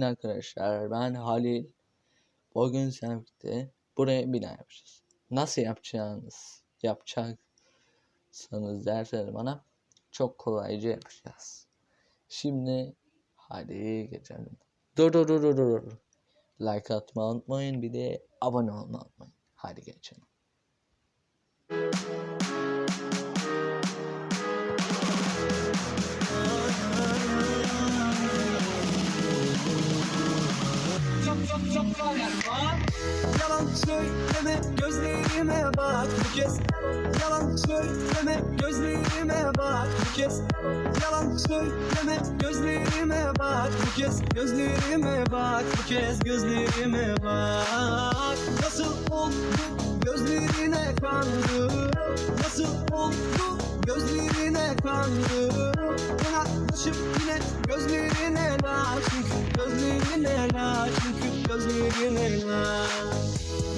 Arkadaşlar ben Halil. Bugün semtte buraya bina yapacağız. Nasıl yapacağınız, yapacaksanız derseniz bana çok kolayca yapacağız. Şimdi hadi geçelim. Dur dur dur dur dur. Like atmayı unutmayın bir de abone olmayı unutmayın. Hadi geçelim. Yalan söyleme gözlerime bak bu kez. Yalan söyleme gözlerime bak bu kez. Yalan söyleme gözlerime bak bu kez. Gözlerime bak bu kez gözlerime bak. Nasıl oldu gözlerine kandı? Nasıl oldu gözlerine kandı Yanaklaşıp yine gözlerine la gözlerine la gözlerine la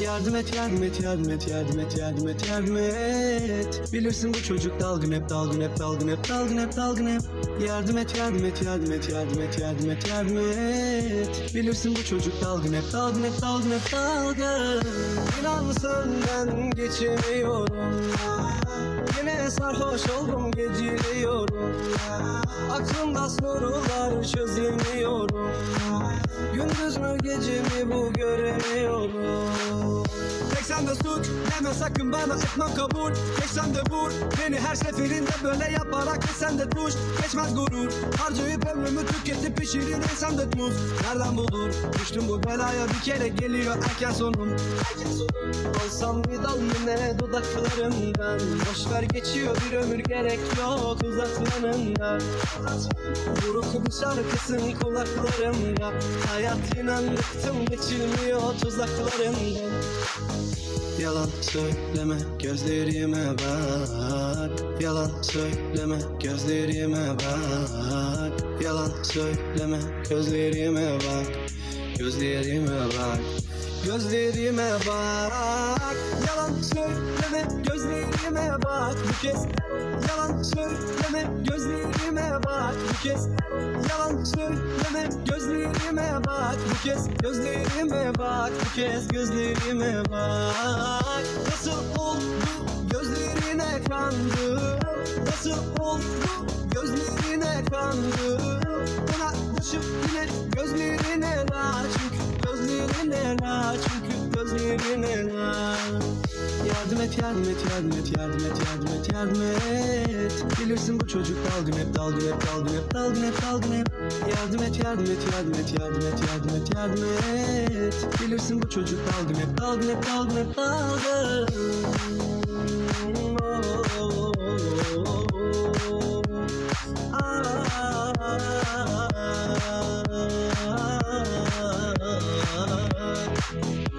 Yardım et, yardım et, yardım et, yardım et, yardım et, yardım et Bilirsin bu çocuk dalgın hep, dalgın hep, dalgın hep, dalgın hep, dalgın hep Yardım et, yardım et, yardım et, yardım et, yardım et, yardım et Bilirsin bu çocuk dalgın hep, dalgın hep, dalgın hep, dalgın İnan senden geçemiyorum Yine sarhoş oldum geciliyorum Aklımda sorular çözemiyorum Gündüz mü gece mi bu göremiyorum Tek sende suç deme sakın bana etmem kabul. Geç sen de vur beni her seferinde böyle yaparak Geç sen de tuş geçmez gurur Harcayıp ömrümü tüketip pişirir insan da muz Nereden bulur? Düştüm bu belaya bir kere geliyor erken sonum. Olsam bir dal yine dudaklarından Boş ver geçiyor bir ömür gerek yok uzaklarından Buruk bir şarkısın kulaklarımda. Hayat inan bıktım geçilmiyor tuzaklarından Yalan söyleme gözlerime bak. Yalan söyleme gözlerime bak. Yalan söyleme gözlerime bak. Gözlerime bak Gözlerime bak. Yalan söyleme gözlerime bak. Bu kez Yalan söyleme gözlerime bak. Bu kez Yalan söyleme gözlerime bak. Bu kez gözlerime bak. Bu kez gözlerime bak. Nasıl oldu? Gözlerine kandı. Nasıl oldu? Gözlerine kandı. Yanaklaşıp yine gözlerine la Çünkü gözlerine la Çünkü gözlerine la Yardım et, yardım et, yardım et, yardım et, yardım et, yardım et Bilirsin bu çocuk dalgın hep, dalgın hep, dalgın hep, dalgın hep, dalgın hep Yardım et, yardım et, yardım et, yardım et, yardım et, yardım et Bilirsin bu çocuk dalgın hep, dalgın hep, dalgın hep, dalgın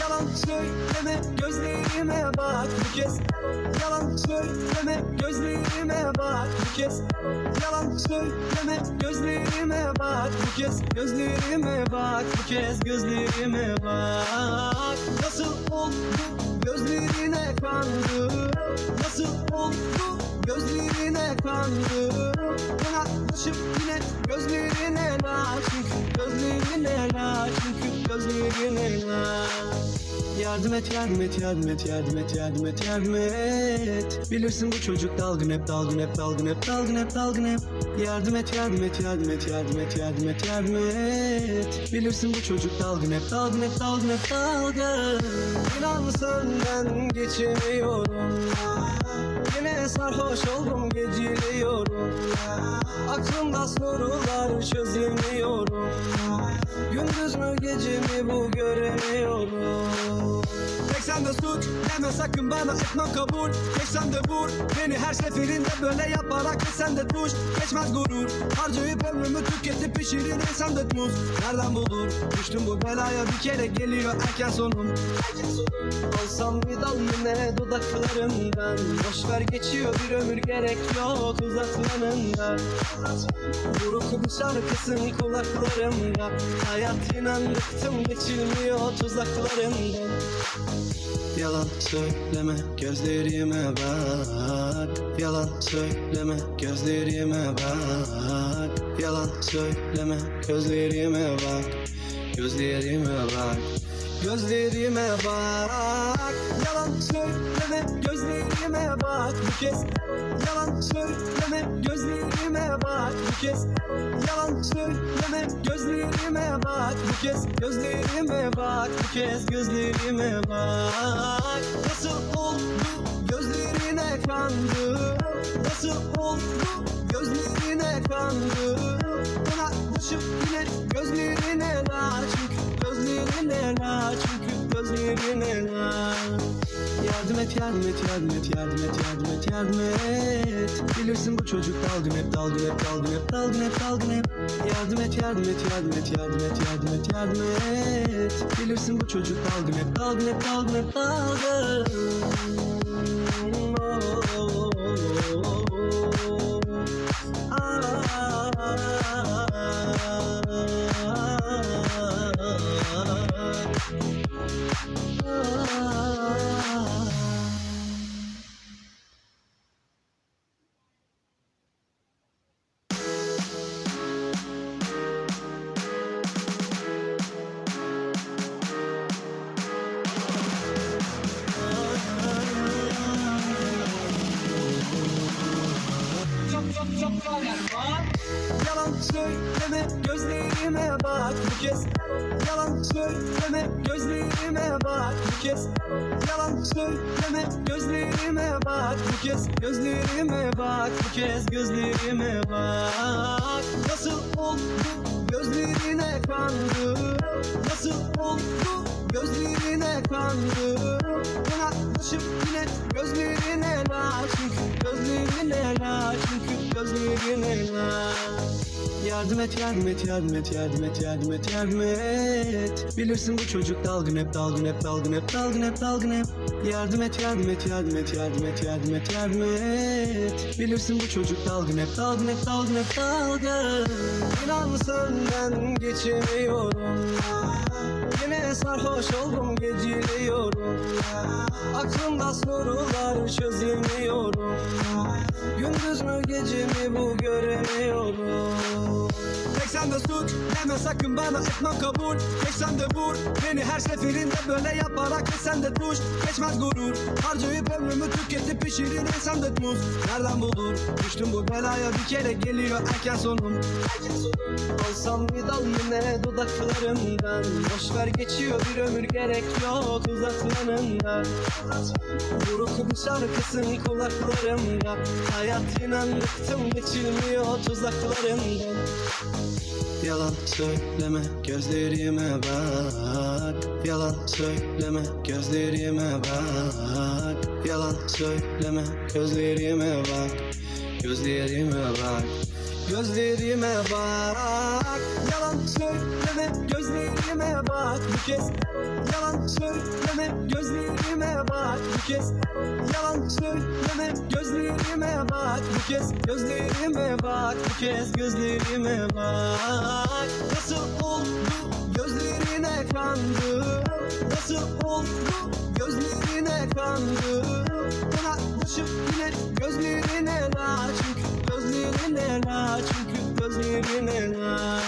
Yalan söyleme gözlerime bak bu kez. Yalan söyleme gözlerime bak bu kez. Yalan söyleme gözlerime bak bu kez. Gözlerime bak bu kez gözlerime bak. Nasıl oldu gözlerine kandı? Nasıl oldu gözlerine kandı? Yanaklaşıp yine gözlerine la Çünkü gözlerine la Çünkü gözlerine Yardım et, yardım et, yardım et, yardım et, yardım et, yardım et Bilirsin bu çocuk dalgın hep, dalgın hep, dalgın hep, dalgın hep, dalgın hep Yardım et, yardım et, yardım et, yardım et, yardım et, yardım et Bilirsin bu çocuk dalgın hep, dalgın hep, dalgın hep, dalgın İnan senden geçemiyorum Yine sarhoş oldum geciliyorum. Aklımda sorular çözemiyorum. Gündüz mü gece mi bu göremiyorum sen de suç Deme sakın bana etmem kabul. Geç sen de vur Beni her seferinde böyle yaparak sen de tuş Geçmez gurur Harcayıp ömrümü tüketip pişirir sen de tuz. Nereden bulur Düştüm bu belaya bir kere geliyor erken sonum. Olsam bir dal yine dudaklarından. Boş ver geçiyor bir ömür gerek yok uzatmanında. Buruk bir şarkısın kulaklarımda Hayat inan bıktım geçilmiyor tuzaklarından Yalan söyleme gözlerime bak. Yalan söyleme gözlerime bak. Yalan söyleme gözlerime bak. Gözlerime bak Gözlerime bak. Yalan söyleme gözlerime bak. Bu kez Yalan söyleme gözlerime bak. Bu kez Yalan söyleme gözlerime bak. Bu kez Gözlerime bak. Bu kez gözlerime bak. Nasıl oldu? Gözlerine kandım Nasıl oldu? Gözlerine kandım Buna düşüp yine gözlerine la Çünkü gözlerine la Çünkü gözlerine la Yardım et yardım et yardım et yardım et yardım et yardım et Bilirsin bu çocuk dalgın hep dalgın hep dalgın hep dalgın hep dalgın hep Yardım et yardım et yardım et yardım et yardım et yardım et Bilirsin bu çocuk dalgın hep dalgın hep dalgın hep dalgın kez Yalan söyleme gözlerime bak bu kez Gözlerime bak bu kez gözlerime bak. Nasıl oldu gözlerine kandım Nasıl oldu gözlerine kandım Buna düşüp yine gözlerine la Çünkü gözlerine la Çünkü gözlerine la Yardım et yardım et yardım et yardım et yardım et yardım et Bilirsin bu çocuk dalgın hep dalgın hep dalgın hep dalgın hep dalgın hep Yardım et yardım et yardım et yardım et yardım et yardım et Bilirsin bu çocuk dalgın hep dalgın hep dalgın hep dalgın İnan senden geçemiyorum Yine sarhoş oldum geciliyorum Aklımda sorular çözemiyorum Gündüz mü gece mi bu göremiyorum Tek sen de suç deme sakın bana etmem kabul. Geç sen de vur beni her seferinde böyle yaparak Ve sen de tuş geçmez gurur Harcayıp ömrümü tüketip pişirir sen de tuz. Nereden bulur? Düştüm bu belaya bir kere geliyor erken sonum. Olsam bir dal yine dudaklarından Boş ver geçiyor bir ömür gerek yok uzatmanında Buruk bir şarkısın kulaklarımda. Hayat inan bıktım geçilmiyor tuzaklarından Yalan söyleme gözlerime bak. Yalan söyleme gözlerime bak. Yalan söyleme gözlerime bak. Gözlerime bak Gözlerime bak. Yalan söyleme gözlerime bak. Bu kez Yalan söyleme gözlerime bak. Bu kez Yalan söyleme gözlerime bak. Bu kez Gözlerime bak. Bu kez gözlerime bak. Nasıl oldu? Gözlerine kandım Nasıl oldu? Gözlerine kandım Buna düşüp yine gözlerine la Çünkü gözlerine la Çünkü gözlerine la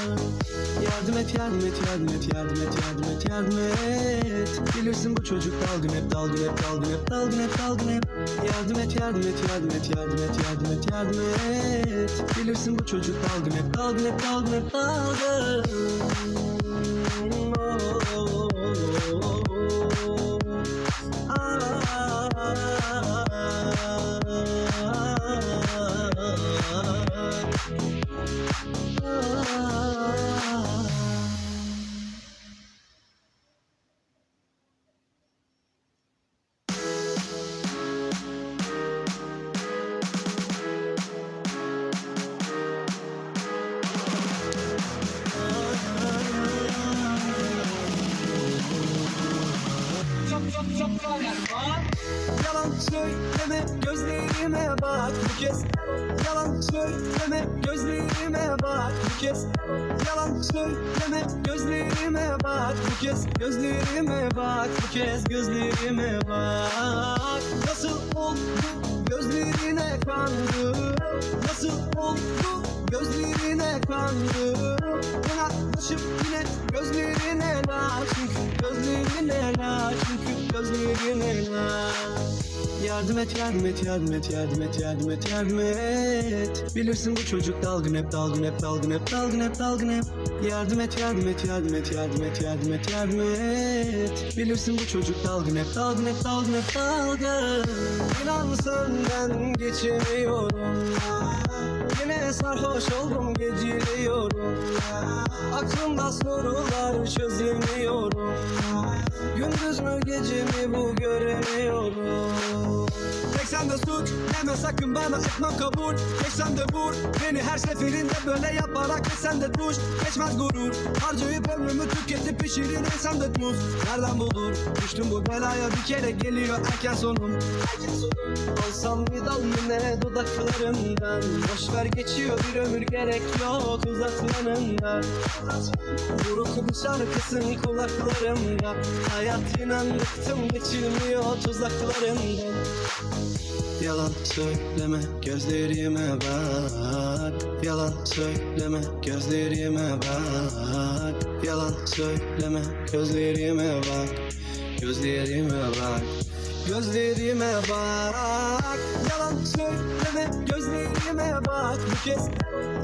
Yardım et yardım et yardım et yardım et yardım et yardım et Bilirsin bu çocuk dalgın hep dalgın hep dalgın hep dalgın hep dalgın hep Yardım et yardım et yardım et yardım et yardım et yardım et Bilirsin bu çocuk dalgın hep dalgın hep dalgın hep dalgın gözlerime bak bu kez Gözlerime bak bu kez gözlerime bak. Nasıl oldu gözlerine kandım Nasıl oldu gözlerine kandım İnatlaşıp yine gözlerine la Çünkü gözlerine la Çünkü gözlerine la Yardım et, yardım et, yardım et, yardım et, yardım et, yardım et Bilirsin bu çocuk dalgın hep, dalgın hep, dalgın hep, dalgın hep, dalgın hep Yardım et, yardım et, yardım et, yardım et, yardım et, yardım et Bilirsin bu çocuk dalgın hep, dalgın hep, dalgın hep, dalgın İnan senden geçemiyorum Yine sarhoş oldum geciliyorum Aklımda sorular çözemiyorum Gündüz mü gece mi bu göremiyorum Tek sen de suç deme sakın bana etmem kabul. Geçsem de vur beni her seferinde böyle yaparak Geçsen de duş geçmez gurur Harcayıp ömrümü tüketip pişirir ensem de muz Nereden bulur? Düştüm bu belaya bir kere geliyor erken sonum. Erken Olsam bir dal yine dudaklarımdan. Boş ver geçiyor bir ömür gerek yok uzatmanından Buruk bir şarkısın kulaklarımda. Hayat inan bıktım geçilmiyor tuzaklarından Yalan söyleme gözlerime bak. Yalan söyleme gözlerime bak. Yalan söyleme gözlerime bak. Gözlerime bak. Gözlerime bak. Yalan söyleme gözlerime bak bu kez.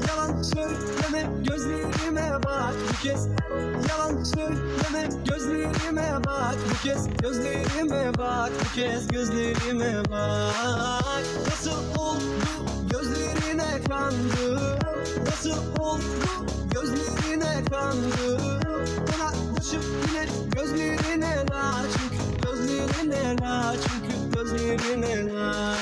Yalan söyleme gözlerime bak bu kez. Yalan söyleme gözlerime bak bu kez. Gözlerime bak bu kez gözlerime bak. Nasıl oldu? Gözlerine kandım Nasıl oldu? Gözlerine kandım Inatlaşıp yine gözlerine la. Çünkü gözlerine la. Çünkü gözlerine la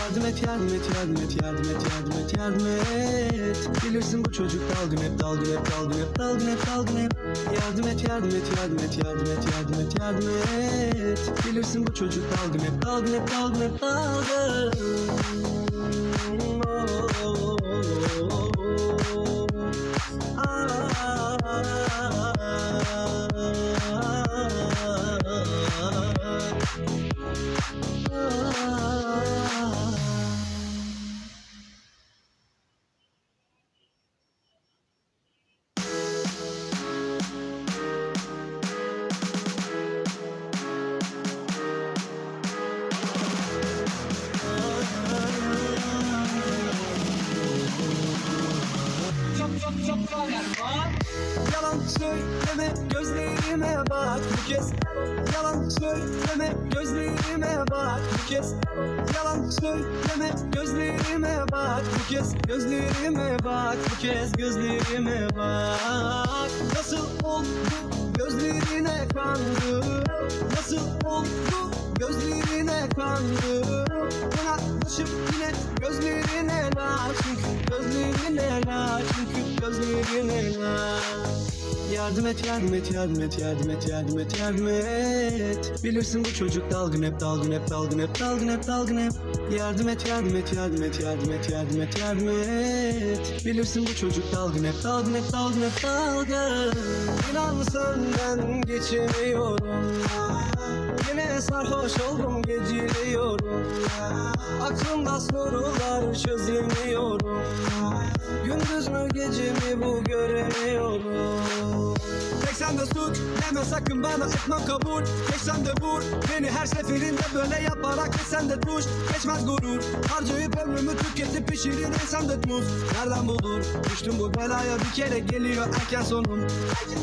Yardım et, yardım et, yardım et, yardım et, yardım et, yardım et Bilirsin bu çocuk dalgın hep, dalgın hep, dalgın hep, dalgın hep, dalgın hep Yardım et, yardım et, yardım et, yardım et, yardım et, yardım et Bilirsin bu çocuk dalgın hep, dalgın hep, dalgın hep, dalgın Yalan söyleme gözlerime bak bu kez. Yalan söyleme gözlerime bak bu kez. Yalan söyleme gözlerime bak bu kez. Gözlerime bak bu kez gözlerime bak. Nasıl oldu gözlerine kandım Nasıl oldu gözlerine kandım Inatlaşıp yine gözlerine la Çünkü gözlerine la Çünkü gözlerine la Yardım et, yardım et, yardım et, yardım et, yardım et, yardım et Bilirsin bu çocuk dalgın hep, dalgın hep, dalgın hep, dalgın hep, dalgın hep Yardım et, yardım et, yardım et, yardım et, yardım et, yardım et Bilirsin bu çocuk dalgın hep, dalgın hep, dalgın hep, dalgın İnan senden geçemiyorum Yine sarhoş oldum geciliyorum. Aklımda sorular çözemiyorum. Gündüz mü gece mi bu göremiyorum sen de suç deme sakın bana etmem kabul. Geçsen de vur beni her seferinde böyle yaparak Geçsen de duş. Geçmez gurur Harcayıp ömrümü tüketip pişirir ensem de muz Nereden bulur? Düştüm bu belaya bir kere geliyor erken sonum. Erken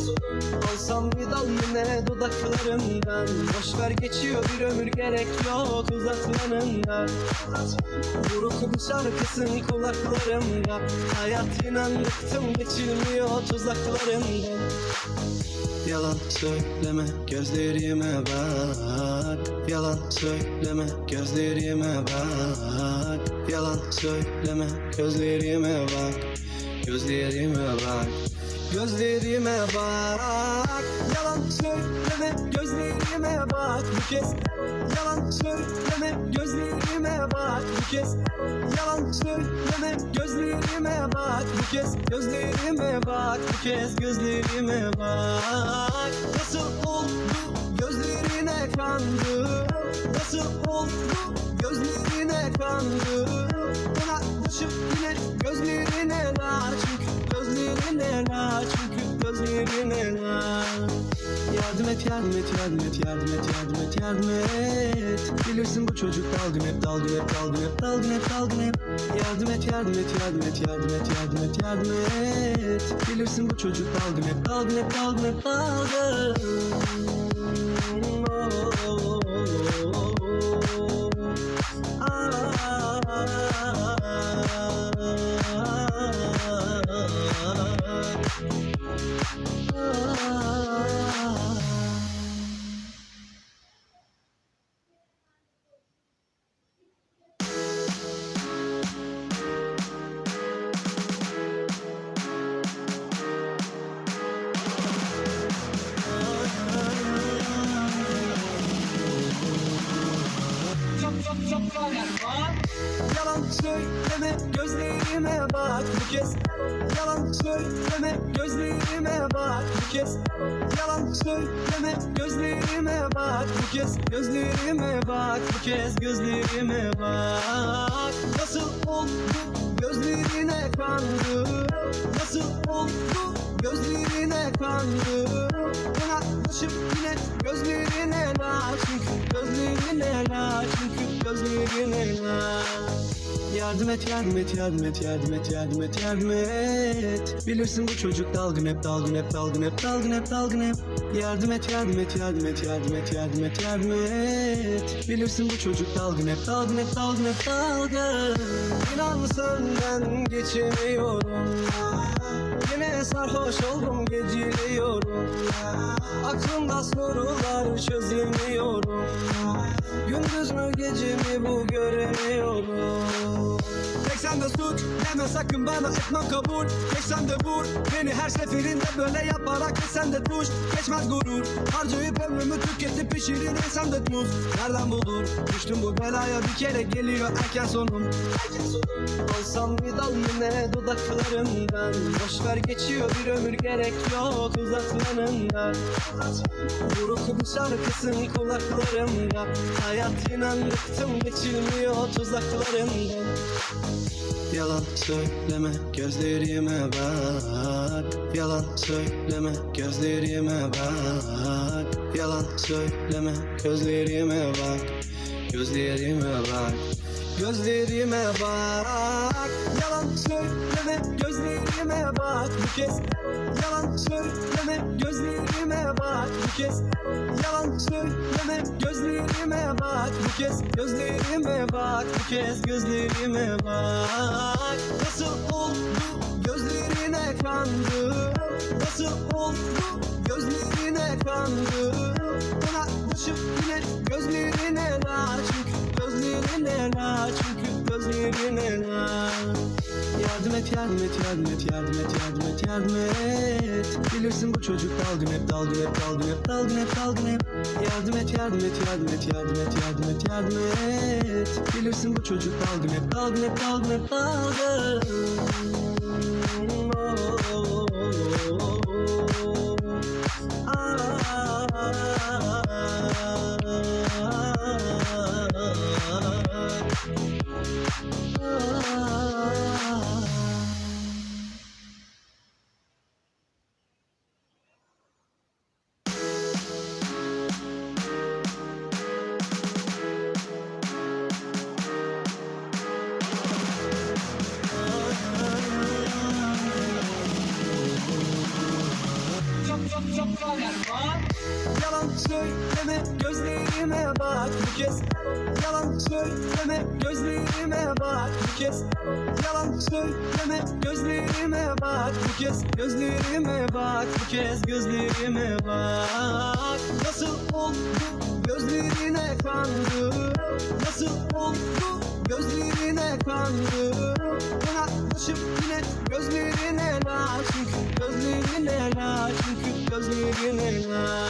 Olsam bir dal yine dudaklarımdan. Boş ver geçiyor bir ömür gerek yok uzatmanından Buruk bir şarkısın kulaklarımda. Hayat inan bıktım geçilmiyor tuzaklarından Yalan söyleme gözlerime bak. Yalan söyleme gözlerime bak. Yalan söyleme gözlerime bak. Gözlerime bak gözlerime bak Yalan söyleme gözlerime bak bu kez. Yalan söyleme gözlerime bak bu kez. Yalan söyleme gözlerime bak bu kez. Gözlerime bak bu kez gözlerime bak. Nasıl oldu? Gözlerine kandım Nasıl oldu? Gözlerine kandım Yaklaşıp yine gözlerine la Çünkü gözlerine la Çünkü gözlerine la Yardım et yardım et yardım et yardım et yardım et yardım et Bilirsin bu çocuk dalgın hep dalgın hep dalgın hep dalgın hep dalgın hep Yardım et yardım et yardım et yardım et yardım et yardım et Bilirsin bu çocuk dalgın hep dalgın hep dalgın hep dalgın Yalan kez Yalan söyleme gözlerime bak. Bu kez Gözlerime bak bu kez gözlerime bak. Nasıl oldu gözlerine kandım Nasıl oldu gözlerine kandım Yaklaşıp yine gözlerine la Çünkü gözlerine la Çünkü gözlerine la Yardım et yardım et yardım et yardım et yardım et yardım et Bilirsin bu çocuk dalgın hep dalgın hep dalgın hep dalgın hep dalgın hep Yardım et yardım et yardım et yardım et yardım et yardım et Bilirsin bu çocuk dalgın hep dalgın hep dalgın hep dalgın İnan senden geçemiyorum Yine sarhoş oldum geciliyorum Aklımda sorular çözemiyorum Gündüz mü gece mi bu göremiyorum Tek sende suç deme sakın bana etmem kabul. Geç sen de vur beni her seferinde böyle yaparak Geç sen de tuş. Geçmez gurur Harcayıp ömrümü tüketip pişirir insan da muz Nereden bulur? Düştüm bu belaya bir kere geliyor erken sonum. Olsam bir dal yine dudaklarından Boş ver geçiyor bir ömür gerek yok uzaklarından Buruk bir şarkısın kulaklarımda. Hayat inan bıktım geçilmiyor tuzaklarından Yalan söyleme gözlerime bak. Yalan söyleme gözlerime bak. Yalan söyleme gözlerime bak. Gözlerime bak Gözlerime bak. Yalan söyleme gözlerime bak. Bu kez Yalan söyleme gözlerime bak. Bu kez Yalan söyleme gözlerime bak. Bu kez Gözlerime bak. Bu kez gözlerime bak. Nasıl oldu? Gözlerine kandım Nasıl oldu? Gözlerine kandım Yaklaşıp yine gözlerine la Gözlerine la Çünkü gözlerine la Yardım et yardım et yardım et yardım et yardım et yardım et Bilirsin bu çocuk dalgın hep dalgın hep dalgın hep dalgın hep dalgın hep Yardım et yardım et yardım et yardım et yardım et yardım et Bilirsin bu çocuk dalgın hep dalgın hep dalgın hep dalgın söyleme gözlerime bak bu kez Gözlerime bak bu kez gözlerime bak. Nasıl oldu gözlerine kandım Nasıl oldu gözlerine kandım Yaklaşıp yine gözlerine la Çünkü gözlerine la Çünkü gözlerine la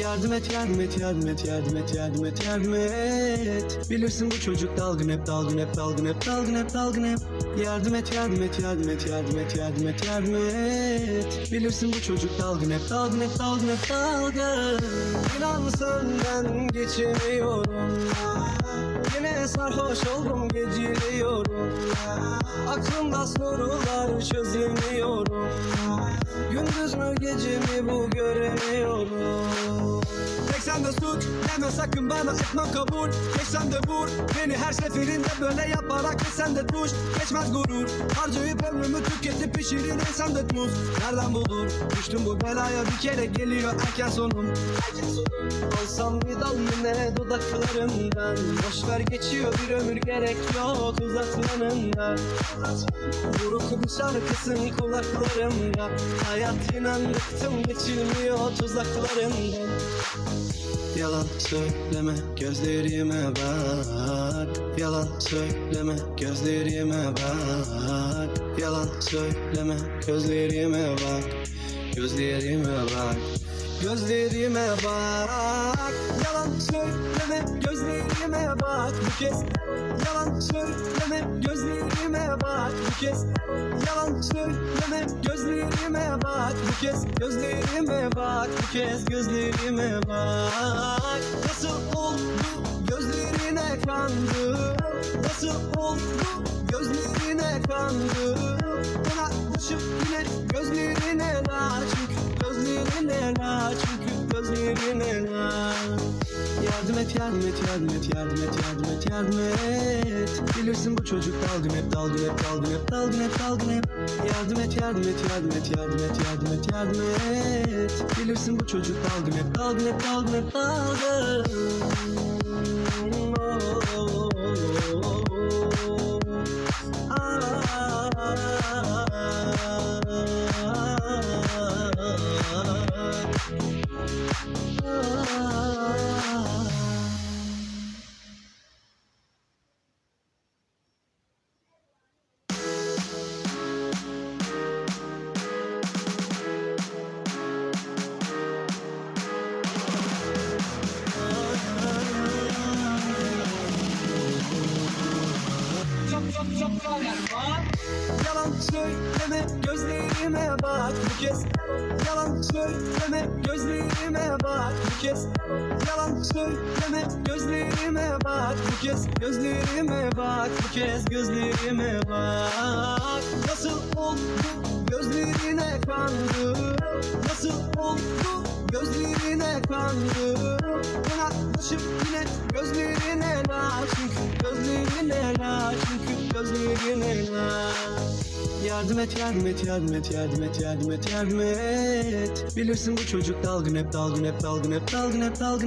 Yardım et yardım et yardım et yardım et yardım et yardım et Bilirsin bu çocuk dalgın hep dalgın hep dalgın hep dalgın hep dalgın hep Yardım et yardım et yardım et yardım et yardım et yardım et Bilirsin bu çocuk dalgın hep dalgın hep dalgın hep dalgın İnan senden geçemiyorum Yine sarhoş oldum geciliyorum Aklımda sorular çözemiyorum Gündüz mü gece mi bu göremiyorum sen de suç deme sakın bana etmem kabul. Geç sen de vur beni her seferinde böyle yaparak sen de tuş geçmez gurur Harcayıp ömrümü tüketip pişirin sen de tuz. Nereden bulur? Düştüm bu belaya bir kere geliyor erken sonum. Erken sonum Alsam bir dal yine dudaklarından Boş ver geçiyor bir ömür gerek yok uzatmanından Buruk bir şarkısın kulaklarımda. Hayat inan bıktım geçilmiyor tuzaklarından Yalan söyleme gözlerime bak. Yalan söyleme gözlerime bak. Yalan söyleme gözlerime bak. Gözlerime bak. Gözlerime bak. Yalan söyleme gözlerime bak Bu kez. Yalan söyleme gözlerime bak Bu kez. Yalan söyleme gözlerime bak Bu kez. Gözlerime bak Bu kez gözlerime bak. Nasıl oldu? Gözlerine kandım Nasıl oldu? Gözlerine kandım Buna düşüp yine gözlerine la. Çünkü gözlerine la. Çünkü gözlerine la Yardım et yardım et yardım et yardım et yardım et yardım et Bilirsin bu çocuk dalgın hep dalgın hep dalgın hep dalgın hep dalgın hep Yardım et yardım et yardım et yardım et yardım et yardım et Bilirsin bu çocuk dalgın hep dalgın hep dalgın hep dalgın Yalan söyleme gözlerime bak bu kez. Yalan söyleme gözlerime bak bu kez. Yalan söyleme gözlerime bak bu kez. Gözlerime bak bu kez gözlerime bak. Nasıl oldu gözlerine kandım Nasıl oldu gözlerine kandım. Düşüp yine. Gözlerine la Çünkü gözlerine la Çünkü gözlerine la Yardım et yardım et yardım et yardım et yardım et yardım et. Bilirsin bu çocuk dalgın hep dalgın hep dalgın hep dalgın hep dalgın